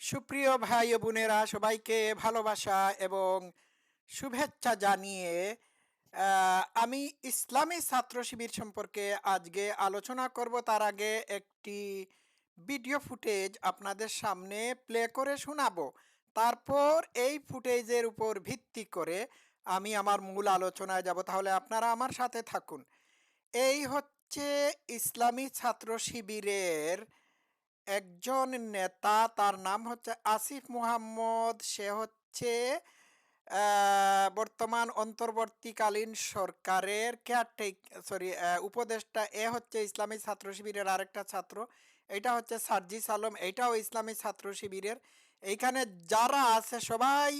সুপ্রিয় ভাই বোনেরা, সবাইকে ভালোবাসা এবং শুভেচ্ছা জানিয়ে আমি ইসলামী ছাত্র শিবির সম্পর্কে আজকে আলোচনা করব। তার আগে একটি ভিডিও ফুটেজ আপনাদের সামনে প্লে করে শোনাবো। তারপর এই ফুটেজের উপর ভিত্তি করে আমি আমার মূল আলোচনায় যাব। তাহলে আপনারা আমার সাথে থাকুন। এই হচ্ছে ইসলামী ছাত্র শিবিরের একজন নেতা, তার নাম হচ্ছে আসিফ মুহাম্মদ। সে হচ্ছে বর্তমান অন্তর্বর্তীকালীন সরকারের কেয়ারটেক সরি উপদেষ্টা। এ হচ্ছে ইসলামী ছাত্র শিবিরের আরেকটা ছাত্র। এটা হচ্ছে সার্জিস আলম। এটাও ইসলামী ছাত্র শিবিরের। এইখানে যারা আছে সবাই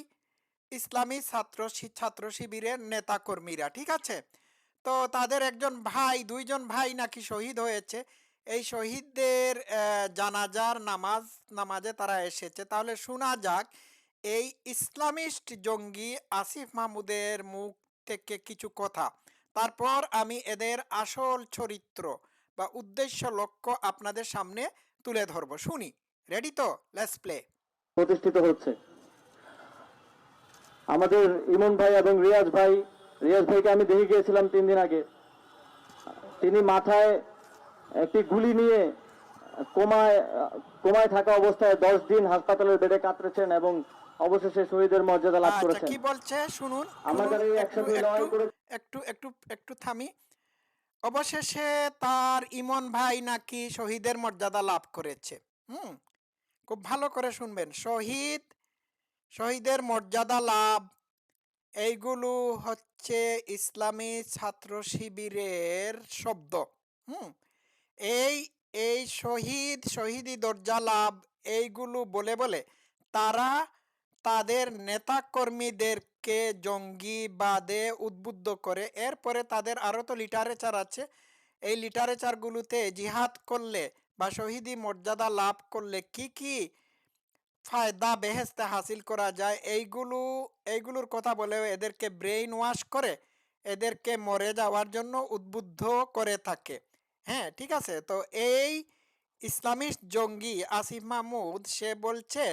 ইসলামী ছাত্র ছাত্র শিবিরের নেতা কর্মীরা ঠিক আছে? তো তাদের একজন ভাই, দুইজন ভাই নাকি শহীদ হয়েছে। এই শহীদদের জানাজার নামাজ, নামাজে তারা এসেছে। তাহলে শোনা যাক, এই ইসলামিস্ট জঙ্গি আসিফ মাহমুদের মুখ থেকে কিছু কথা। তারপর আমি এদের আসল চরিত্র বা উদ্দেশ্য লক্ষ্য আপনাদের সামনে তুলে ধরবো। শুনি, রেডি তো? লেটস প্লে প্রতিষ্ঠিত হচ্ছে। আমাদের ইমন ভাই এবং রিয়াজ ভাই, রিয়াজ ভাইকে আমি দেখে গিয়েছিলাম তিন দিন আগে। তিনি মাথায় একটি গুলি নিয়ে কোমায় কোমায় থাকা অবস্থায় দশ দিন হাসপাতালের বেডে কাতরেছেন এবং অবশেষে শহীদের মর্যাদা লাভ আচ্ছা করেছেন। কি বলছে? শুনুন। আমাদের একসাথে লড়াই করে- একটু একটু একটু থামি। অবশেষে তার ইমন ভাই নাকি শহীদের মর্যাদা লাভ করেছে। হুম খুব ভালো করে শুনবেন। শহীদ শহীদের মর্যাদা লাভ এইগুলো হচ্ছে ইসলামী ছাত্র শিবিরের শব্দ। হুম এই এই শহীদ শহীদি দরজা লাভ, এইগুলো বলে বলে তারা তাদের নেতাকর্মীদেরকে জঙ্গিবাদে উদ্বুদ্ধ করে, এরপরে তাদের আরও তো লিটারেচার আছে, এই লিটারেচারগুলোতে জিহাদ করলে বা শহীদি মর্যাদা লাভ করলে কি কি ফায়দা, বেহেস্তে হাসিল করা যায়, এইগুলো, এইগুলোর কথা বলে এদেরকে ব্রেইন ওয়াশ করে, এদেরকে মরে যাওয়ার জন্য উদ্বুদ্ধ করে থাকে। হ্যাঁ ঠিক আছে। তো এই ইসলামিস্ট জঙ্গি আসিফ মাহমুদ সে বলছে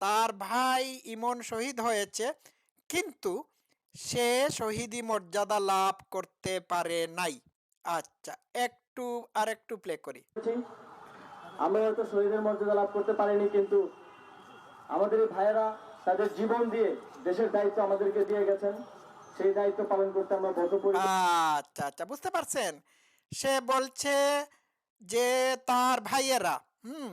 তার ভাই ইমন শহীদ হয়েছে কিন্তু সে শহীদি মর্যাদা লাভ করতে পারে নাই। আচ্ছা একটু আর একটু প্লে করি আমরা হয়তো শহীদের মর্যাদা লাভ করতে পারিনি কিন্তু আমাদের ভাইয়েরা তাদের জীবন দিয়ে দেশের দায়িত্ব আমাদেরকে দিয়ে গেছেন। সেই দায়িত্ব পালন করতে আমরা আচ্ছা আচ্ছা বুঝতে পারছেন? সে বলছে যে, তার ভাইয়েরা, হুম,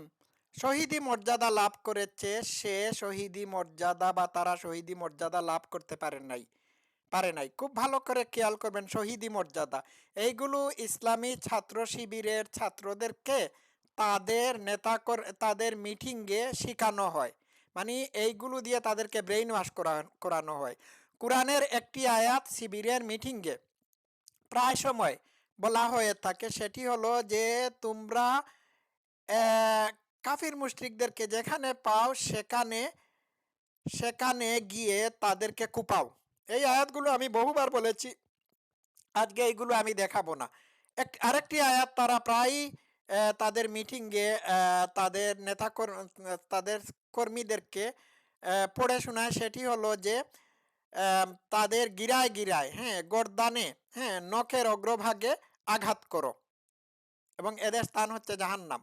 শহীদি মর্যাদা লাভ করেছে সে শহীদি মর্যাদা বা তারা শহীদি মর্যাদা লাভ করতে পারে নাই পারে নাই। খুব ভালো করে খেয়াল করবেন, শহীদি মর্যাদা। এইগুলো ইসলামী ছাত্র শিবিরের ছাত্রদেরকে তাদের নেতা তাদের মিটিংয়ে শেখানো হয়। মানে এইগুলো দিয়ে তাদেরকে ব্রেইন ওয়াশ করানো হয়। কোরআনের একটি আয়াত শিবিরের মিটিংয়ে। প্রায় সময় বলা হয়ে থাকে সেটি হলো যে তোমরা কাফির মুশরিকদেরকে যেখানে পাও সেখানে সেখানে গিয়ে তাদেরকে কুপাও। এই আয়াতগুলো আমি বহুবার বলেছি, আজকে এইগুলো আমি দেখাবো না। এক, আরেকটি আয়াত তারা প্রায়ই তাদের মিটিংয়ে তাদের নেতা তাদের কর্মীদেরকে পড়ে শোনায় সেটি হলো যে তাদের গিরায় গিরায় হ্যাঁ গরদানে হ্যাঁ নখের অগ্রভাগে আঘাত করো। এবং এদের স্থান হচ্ছে জাহান্নাম।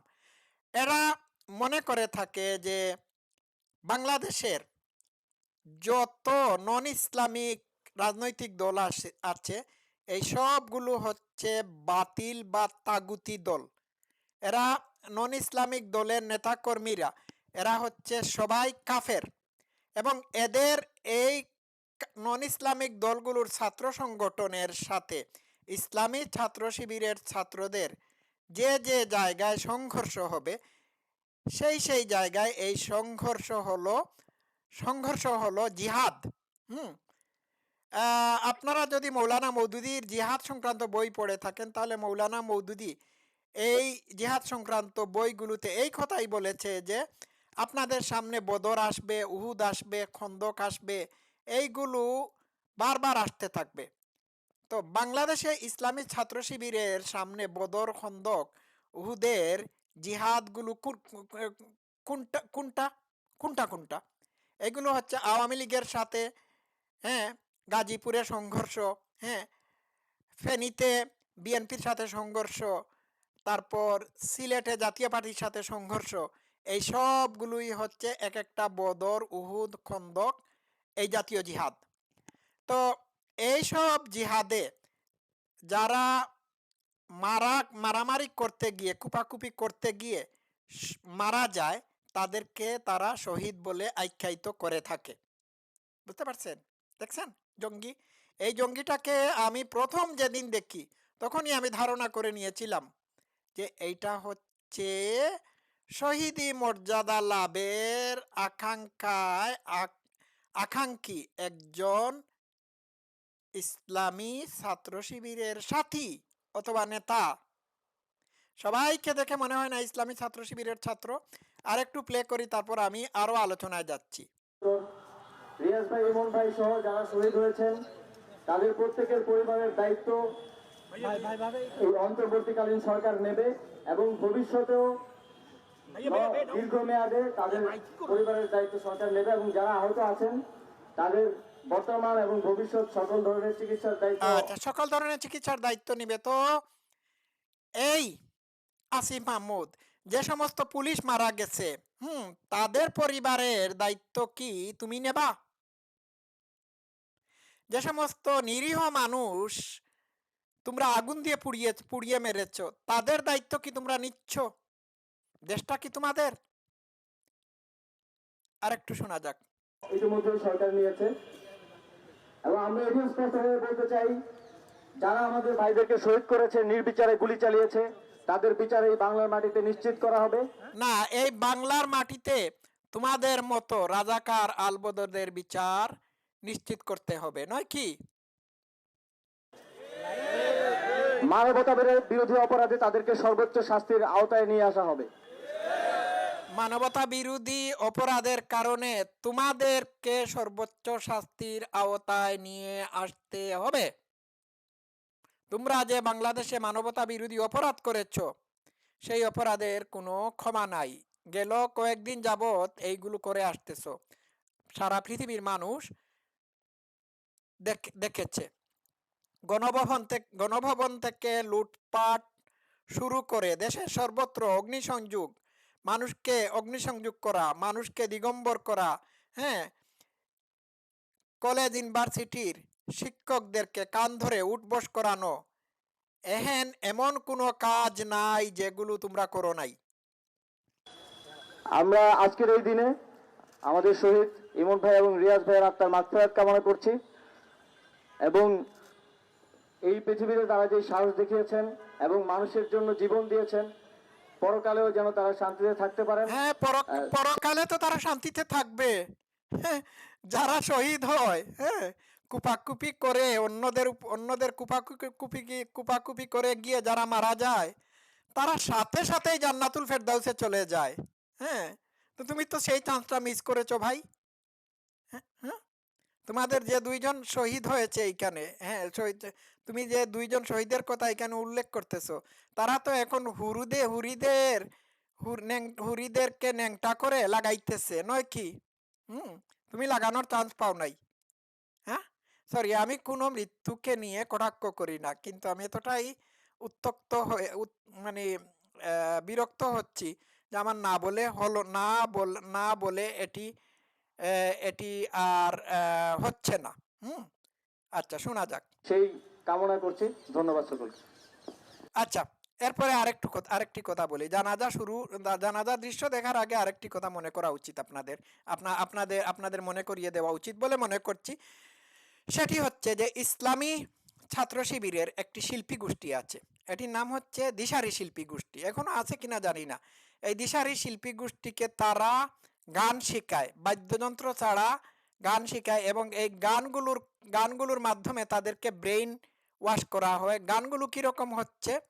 এরা মনে করে থাকে যে বাংলাদেশের যত নন ইসলামিক রাজনৈতিক দল আছে, এই সবগুলো হচ্ছে বাতিল বা তাগুতি দল। এরা নন ইসলামিক দলের নেতাকর্মীরা। এরা হচ্ছে সবাই কাফের। এবং এদের এই নন ইসলামিক দলগুলোর ছাত্র সংগঠনের সাথে ইসলামী ছাত্র শিবিরের ছাত্রদের যে যে জায়গায় সংঘর্ষ হবে, সেই সেই জায়গায় এই সংঘর্ষ হলো সংঘর্ষ হলো জিহাদ। হুম? আপনারা যদি মৌলানা মৌদুদির জিহাদ সংক্রান্ত বই পড়ে থাকেন, তাহলে মৌলানা মৌদুদি এই জিহাদ সংক্রান্ত বইগুলোতে এই কথাই বলেছে যে, আপনাদের সামনে বদর আসবে, উহুদ আসবে, খন্দক আসবে, এইগুলো বারবার আসতে থাকবে। তো বাংলাদেশে ইসলামী ছাত্র শিবিরের সামনে বদর খন্দক উহুদের জিহাদগুলো কোন- কোনটা কোনটা কোনটা কোনটা? এগুলো হচ্ছে আওয়ামী লীগের সাথে হ্যাঁ গাজীপুরে সংঘর্ষ হ্যাঁ ফেনীতে বিএনপির সাথে সংঘর্ষ, তারপর সিলেটে জাতীয় পার্টির সাথে সংঘর্ষ, এই সবগুলোই হচ্ছে এক একটা বদর উহুদ খন্দক এই জাতীয় জিহাদ। তো এই সব জিহাদে যারা মারা, মারামারি করতে গিয়ে, কুপাকুপি করতে গিয়ে মারা যায়, তাদেরকে তারা শহীদ বলে আখ্যায়িত করে থাকে। বুঝতে পারছেন? দেখছেন? জঙ্গি? এই জঙ্গিটাকে আমি প্রথম যেদিন দেখি, তখনই আমি ধারণা করে নিয়েছিলাম যে এইটা হচ্ছে শহীদি মর্যাদা লাভের আকাঙ্ক্ষায় আক- আকাঙ্ক্ষী একজন ইসলামী ছাত্র শিবিরের সাথী অথবা নেতা। সবাইকে দেখে মনে হয় না ইসলামী ছাত্র শিবিরের ছাত্র। আর একটু প্লে করি, তারপর আমি আরও আলোচনায় যাচ্ছি। রিয়াজ ভাই, ইমন ভাই সহ যারা শহীদ হয়েছেন, তাদের প্রত্যেকের পরিবারের দায়িত্ব অন্তর্বর্তীকালীন সরকার নেবে এবং ভবিষ্যতেও দীর্ঘমেয়াদে তাদের পরিবারের দায়িত্ব সরকার নেবে এবং যারা আহত আছেন, তাদের বর্তমান এবং ভবিষ্যৎ সকল ধরনের চিকিৎসার দায়িত্ব। আচ্ছা সকল ধরনের চিকিৎসার দায়িত্ব নিবে তো? এই আসিফ মাহমুদ যে সমস্ত পুলিশ মারা গেছে হুম তাদের পরিবারের দায়িত্ব কি তুমি নেবা? যে সমস্ত নিরীহ মানুষ তোমরা আগুন দিয়ে পুড়িয়ে পুড়িয়ে মেরেছ তাদের দায়িত্ব কি তোমরা নিচ্ছ? দেশটা কি তোমাদের? আর একটু শোনা যাক। ইতিমধ্যে সরকার নিয়েছে। এবং আমরা এটি স্পষ্টভাবে বলতে চাই যারা আমাদের ভাইদেরকে শহীদ করেছে নির্বিচারে গুলি চালিয়েছে তাদের বিচার এই বাংলার মাটিতে নিশ্চিত করা হবে। না এই বাংলার মাটিতে তোমাদের মতো রাজাকার আলবদরদের বিচার নিশ্চিত করতে হবে নয় কি? মানবতা বিরোধী অপরাধে তাদেরকে সর্বোচ্চ শাস্তির আওতায় নিয়ে আসা হবে। মানবতা বিরোধী অপরাধের কারণে তোমাদেরকে সর্বোচ্চ শাস্তির আওতায় নিয়ে আসতে হবে। তোমরা যে বাংলাদেশে মানবতা বিরোধী অপরাধ করেছ, সেই অপরাধের কোনো ক্ষমা নাই। গেল কয়েকদিন যাবৎ এইগুলো করে আসতেছ। সারা পৃথিবীর মানুষ দেখ- দেখেছে। গণভবন থেকে গণভবন থেকে লুটপাট শুরু করে দেশের সর্বত্র অগ্নিসংযোগ মানুষকে অগ্নিসংযোগ করা, মানুষকে দিগম্বর করা হ্যাঁ? কলেজ, ইউনিভার্সিটির শিক্ষকদেরকে কান ধরে উঠবস করানো। এহেন এমন কোনো কাজ নাই যেগুলো তোমরা করো নাই। আমরা আজকের এই দিনে আমাদের শহীদ ইমন ভাই এবং রিয়াজ ভাইয়ের আত্মার মাগফিরাত কামনা করছি এবং এই পৃথিবীতে তারা যে সাহস দেখিয়েছেন এবং মানুষের জন্য জীবন দিয়েছেন পরকালেও যেন তারা শান্তিতে থাকতে পারেন হ্যাঁ পরকালে তো তারা শান্তিতে থাকবে। হ্যাঁ, যারা শহীদ হয় হ্যাঁ কুপাকুপি করে অন্যদের অন্যদের কুপাকুপি কুপাকুপি করে গিয়ে যারা মারা যায় তারা সাথে সাথেই জান্নাতুল ফেরদাউসে চলে যায়। হ্যাঁ তো তুমি তো সেই চান্সটা মিস করেছ ভাই। হ্যাঁ হ্যাঁ? তোমাদের যে দুইজন শহীদ হয়েছে এইখানে হ্যাঁ শহীদ, তুমি যে দুইজন শহীদের কথা এখানে উল্লেখ করতেছো, তারা তো এখন হুরুদে হুরিদের হুরিদেরকে ন্যাংটা করে লাগাইতেছে, নয় কি? হুম, তুমি লাগানোর চান্স পাও নাই। হ্যাঁ? সরি আমি কোনো মৃত্যুকে নিয়ে কটাক্ষ করি না, কিন্তু আমি এতটাই উত্তক্ত হয়ে মানে বিরক্ত হচ্ছি যে আমার না বলে হলো, না বল, না বলে এটি এটি আর হচ্ছে না। হুম? আচ্ছা শোনা যাক। সেই কামনা করছি। ধন্যবাদ সকলকে। আচ্ছা এরপরে আরেকটু কথা আরেকটি কথা বলি। জানাজা শুরু জানাজার দৃশ্য দেখার আগে আরেকটি কথা মনে করা উচিত আপনাদের। আপনা আপনাদের আপনাদের মনে করিয়ে দেওয়া উচিত বলে মনে করছি। সেটি হচ্ছে যে ইসলামী ছাত্র শিবিরের একটি শিল্পী গোষ্ঠী আছে। এটির নাম হচ্ছে দিশারি শিল্পী গোষ্ঠী। এখনও আছে কিনা জানি না। এই দিশারি শিল্পী গোষ্ঠীকে তারা গান শেখায়। বাদ্যযন্ত্র ছাড়া গান শেখায় এবং এই গানগুলোর গানগুলোর মাধ্যমে তাদেরকে ব্রেইন ওয়াশ করা হয়। গানগুলো কীরকম হচ্ছে?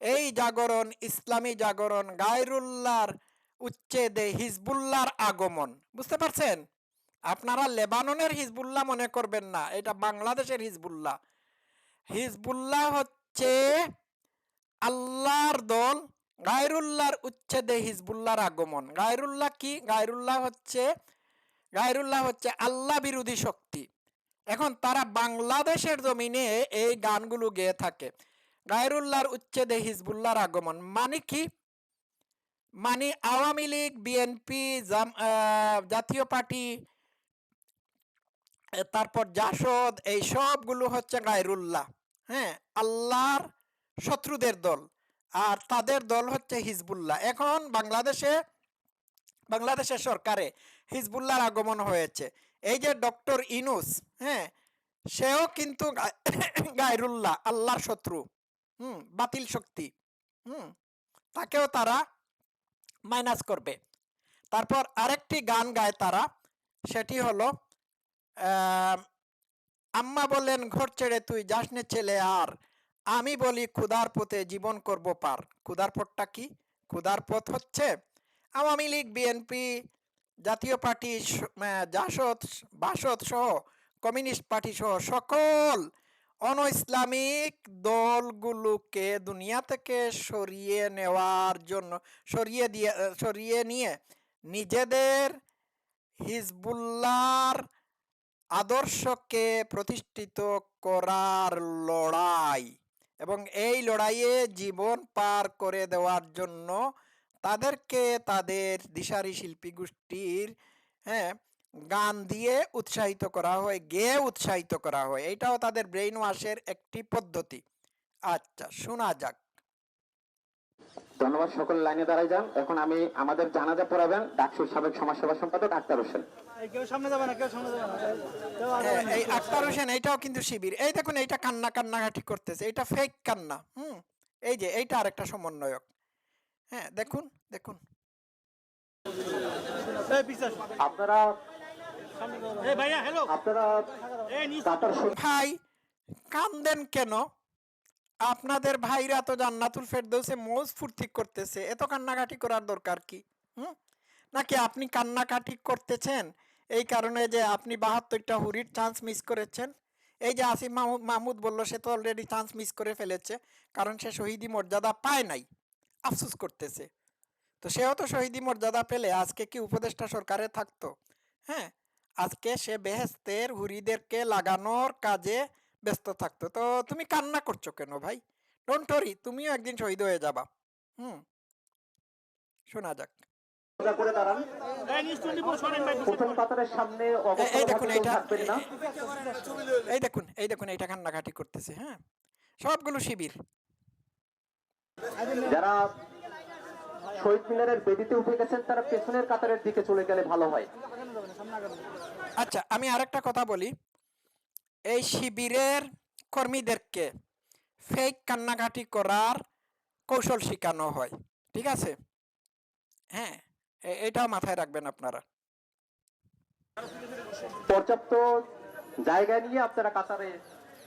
এই জাগরণ, ইসলামী জাগরণ, গায়রুল্লাহর উচ্ছেদে হিজবুল্লাহর আগমন। বুঝতে পারছেন? আপনারা লেবাননের হিজবুল্লাহ মনে করবেন না, এটা বাংলাদেশের হিজবুল্লাহ। হিজবুল্লাহ হচ্ছে আল্লাহর দল গায়রুল্লাহর উচ্ছেদে হিজবুল্লাহর আগমন। গায়রুল্লাহ কি? গায়রুল্লাহ হচ্ছে গায়রুল্লাহ হচ্ছে আল্লাহ বিরোধী শক্তি। এখন তারা বাংলাদেশের জমিনে এই গানগুলো গেয়ে থাকে। গায়রুল্লাহর উচ্ছেদে হিজবুল্লাহর আগমন মানে কি? মানে Awami League BNP Jatiya Party, তারপর জাসদ, এই সবগুলো হচ্ছে গায়রুল্লাহ। হ্যাঁ আল্লাহর শত্রুদের দল। আর তাদের দল হচ্ছে হিজবুল্লাহ। এখন বাংলাদেশে, বাংলাদেশের সরকারে হিজবুল্লাহর আগমন হয়েছে। এই যে ডক্টর ইনুস হ্যাঁ সেও কিন্তু গায়রুল্লাহ, আল্লাহর শত্রু, হুম, বাতিল শক্তি, হুম, তাকেও তারা মাইনাস করবে। তারপর আরেকটি গান গায় তারা, সেটি হলো আম্মা বললেন ঘর ছেড়ে তুই যাস নে ছেলে আর আমি বলি ক্ষুধার পথে জীবন করব পার। ক্ষুধার পথটা কি? ক্ষুধার পথ হচ্ছে Awami League BNP Jatiya Party Jasad, Basad সহ, কমিউনিস্ট পার্টি সহ সকল অন ইসলামিক দলগুলোকে দুনিয়া থেকে সরিয়ে নেওয়ার জন্য, সরিয়ে দিয়ে সরিয়ে নিয়ে নিজেদের হিজবুল্লার আদর্শকে প্রতিষ্ঠিত করার লড়াই। এবং এই লড়াইয়ে জীবন পার করে দেওয়ার জন্য তাদেরকে তাদের দিশারি শিল্পী গোষ্ঠীর হ্যাঁ গান দিয়ে উৎসাহিত করা হয়, গেয়ে উৎসাহিত করা হয়। এটাও তাদের ব্রেইন ওয়াশের একটি পদ্ধতি। আচ্ছা শোনা যাক। ধন্যবাদ সকল লাইনে দাঁড়াই যান। এখন আমি আমাদের জানাজা পড়াবেন ডাকসুর সাবেক সমাজসেবা সম্পাদক আক্তার হোসেন। এই কেউ সামনে যাবে না কেউ সামনে যাবে না। কেউ আগে হ্যাঁ, এই আক্তার হোসেন এইটাও কিন্তু শিবির। এই দেখুন এইটা কান্না কান্নাকাটি করতেছে। এটা ফেক কান্না হুম? এই যে এইটা আরেকটা সমন্বয়ক। হ্যাঁ দেখুন দেখুন। আপনারা এই ভাইয়া হ্যালো আপনারা এই নিচ। কাতার ভাই কান্দেন কেন? আপনাদের ভাইরা তো জান্নাতুল ফেরদৌসে মৌজ ফুর্তি করতেছে। এত কান্নাকাটি করার দরকার কি? হুম? নাকি আপনি কান্নাকাটি করতেছেন? এই কারণে যে আপনি বাহাত্তরটা হুরির চান্স মিস করেছেন। এই যে আসিফ মাহমুদ বলল, সে তো অলরেডি চান্স মিস করে ফেলেছে, কারণ সে শহীদি মর্যাদা পায় নাই, আফসুস করতেছে। তো সেও তো শহীদি মর্যাদা পেলে, আজকে কি উপদেষ্টা সরকারে থাকতো? হ্যাঁ আজকে সে বেহেস্তের হুরিদেরকে লাগানোর কাজে ব্যস্ত থাকতো। তো তুমি কান্না করছ কেন ভাই? ডোন্ট ওরি তুমিও একদিন শহীদ হয়ে যাবা। হুম, শোনা যাক। করে দাঁড়ান। এই প্রথম কাতারের সামনে দেখুন এই দেখুন এই দেখুন এইটা কান্নাকাটি করতেছে হ্যাঁ? সবগুলো শিবির। যারা শহীদ মিনারের বেদিতে উঠে গেছেন তারা পেছনের কাতারের দিকে চলে গেলে ভালো হয়। আচ্ছা আমি আরেকটা কথা বলি। এই শিবিরের কর্মীদেরকে ফেক কান্নাকাটি করার কৌশল শেখানো হয় ঠিক আছে? হ্যাঁ? এ- এটাও মাথায় রাখবেন আপনারা। পর্যাপ্ত জায়গা নিয়ে আপনারা কাতারে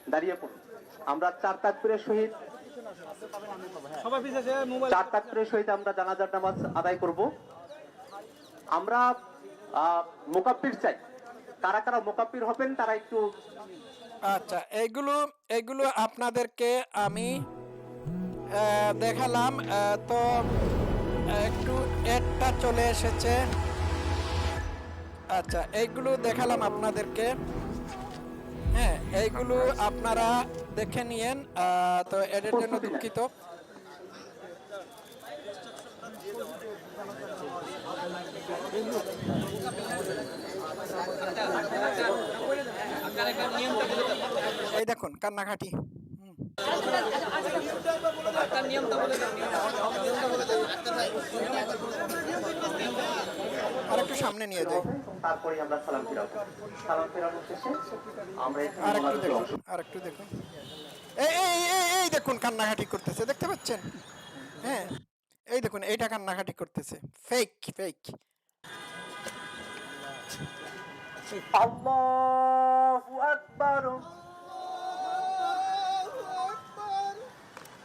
দাঁড়িয়ে পড়ুন। আমরা চার তাকবীরের সহিত সবাই পিছিয়ে মোবাইল চার তাকবীরের সহিত আমরা জানাজার নামাজ আদায় করব। আমরা আহ, মোকাব্বির চাই। কারা কারা মোকাব্বির হবেন তারা একটু আচ্ছা এগুলো এগুলো আপনাদেরকে আমি আহ, দেখালাম। আহ, তো একটু এডটা চলে এসেছে। আচ্ছা এইগুলো দেখালাম আপনাদেরকে। হ্যাঁ এইগুলো আপনারা দেখে নিয়েন তো এদের জন্য দুঃখিত। এই দেখুন, কান্নাকাটি। হুম। আর একটু সামনে নিয়ে যাই। তারপরে আমরা সালাম ফিরাবো সালাম ফেরানোর শেষে আমরা আর একটু দেখুন আর একটু দেখুন। এই এই এই এই দেখুন কান্নাকাটি করতেছে দেখতে পাচ্ছেন? হ্যাঁ এই দেখুন এইটা কান্নাকাটি করতেছে। ফেক ফেক আল্লাহু আকবার।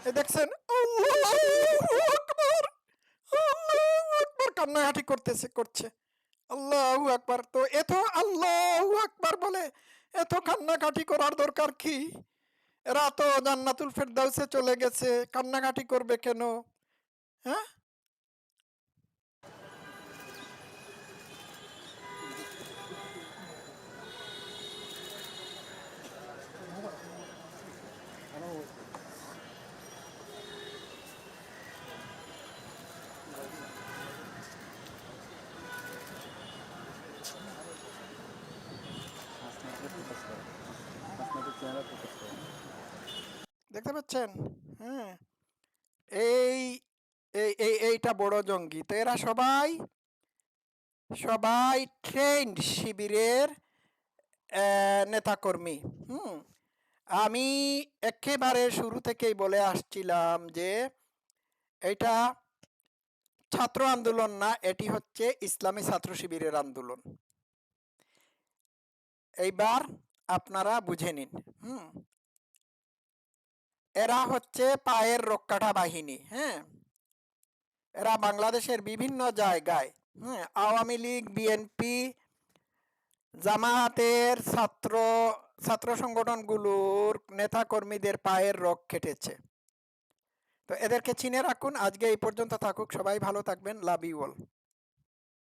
দেখছেন? আকবার! কান্নাকাটি করতেছে, করছে। আল্লাহু আকবার! তো এত আল্লাহু আকবার বলে এত কান্নাকাটি করার দরকার কি? এরা তো জান্নাতুল ফেরদাউসে চলে গেছে। কান্নাকাটি করবে কেন? হ্যাঁ? দেখতে পাচ্ছেন হ্যাঁ। এই এই এই, এইটা বড় জঙ্গি। তো এরা সবাই সবাই ট্রেন্ড শিবিরের নেতাকর্মী। হুম? আমি একেবারে শুরু থেকেই বলে আসছিলাম যে, এটা ছাত্র আন্দোলন না, এটি হচ্ছে ইসলামী ছাত্র শিবিরের আন্দোলন। এইবার আপনারা বুঝে নিন। হুম? এরা হচ্ছে পায়ের রক্ষাটা বাহিনী হ্যাঁ? এরা বাংলাদেশের বিভিন্ন জায়গায় হ্যাঁ? আওয়ামী লীগ বিএনপি জামায়াতের ছাত্র ছাত্র সংগঠনগুলোর নেতাকর্মীদের পায়ের রক কেটেছে তো এদেরকে চিনে রাখুন, আজকে এই পর্যন্ত থাকুক, সবাই ভালো থাকবেন লাভ ইউ অল